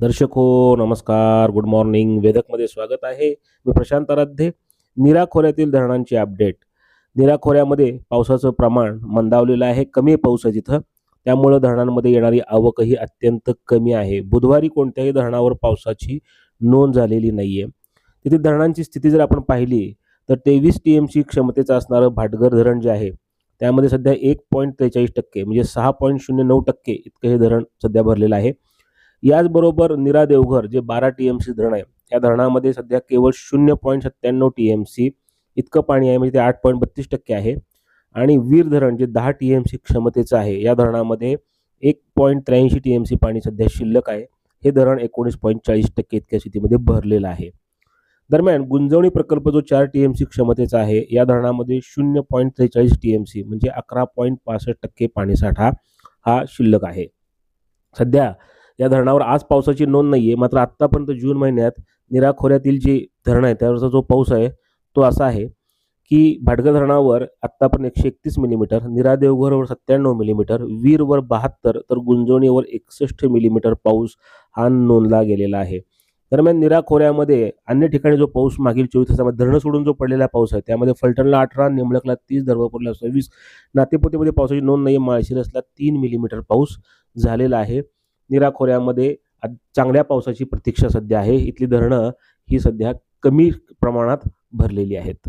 दर्शक हो नमस्कार. गुड मॉर्निंग वेदकमध्ये स्वागत आहे. मी प्रशांत आराध्ये. निरा खोऱ्यातील धरणांची अपडेट निरा खोऱ्यामध्ये पावसाचं प्रमाण मंदावलेलं आहे. कमी पाऊस आहे तिथं त्यामुळं धरणांमध्ये येणारी आवकही अत्यंत कमी आहे. बुधवारी कोणत्याही धरणावर पावसाची नोंद झालेली नाही आहे तिथे धरणांची स्थिती जर आपण पाहिली तर तेवीस टी एम सी क्षमतेचं असणारं भाटघर धरण जे आहे त्यामध्ये सध्या एक पॉईंट त्रेचाळीस टक्के म्हणजे सहा पॉईंट शून्य नऊ टक्के इतकं हे धरण सध्या भरलेलं आहे. याचबरोबर निरा देवघर जे बारा टी एम सी धरण आहे त्या धरणामध्ये सध्या केवळ शून्य पॉईंट सत्त्याण्णव टी एम सी इतकं पाणी आहे म्हणजे ते आठ पॉईंट बत्तीस टक्के आहे. आणि वीर धरण जे दहा टी एम सी क्षमतेचं आहे या धरणामध्ये एक पॉईंट त्र्याऐंशी टी एम सी पाणी सध्या शिल्लक आहे. हे धरण एकोणीस पॉईंट चाळीस टक्के इतक्या स्थितीमध्ये भरलेलं आहे. दरम्यान गुंजवणी प्रकल्प जो चार टी एम सी क्षमतेचा आहे या धरणामध्ये शून्य पॉईंट त्रेचाळीस टी एम सी म्हणजे अकरा पॉईंट पासष्ट टक्के पाणीसाठा हा शिल्लक आहे. सध्या या धरणावर आज पावसाची नोंद नाही आहे मात्र आत्तापर्यंत जून महिन्यात निरा खोऱ्यातील जी धरण आहे त्यावरचा जो पाऊस आहे तो असा आहे की भाटगर धरणावर आत्तापर्यंत एकशे एकतीस मिलीमीटर निरा देवघरवर सत्त्याण्णव मिलीमीटर वीरवर बहात्तर तर गुंजवणीवर एकसष्ट मिलीमीटर पाऊस हा नोंदला गेलेला आहे. दरम्यान निरा खोऱ्यामध्ये अन्य ठिकाणी जो पाऊस मागील चोवीस तासामध्ये धरणं सोडून जो पडलेला पाऊस आहे त्यामध्ये फलटणला अठरा निंबळकला तीस धर्मपूरला सव्वीस नातेपोतेमध्ये पावसाची नोंद नाही आहे माळशिरसला तीन मिलीमीटर पाऊस झालेला आहे. निरा खोऱ्यामध्ये आज चांगल्या पावसाची प्रतीक्षा सध्या आहे. इथली धरणं ही सध्या कमी प्रमाणात भरलेली आहेत.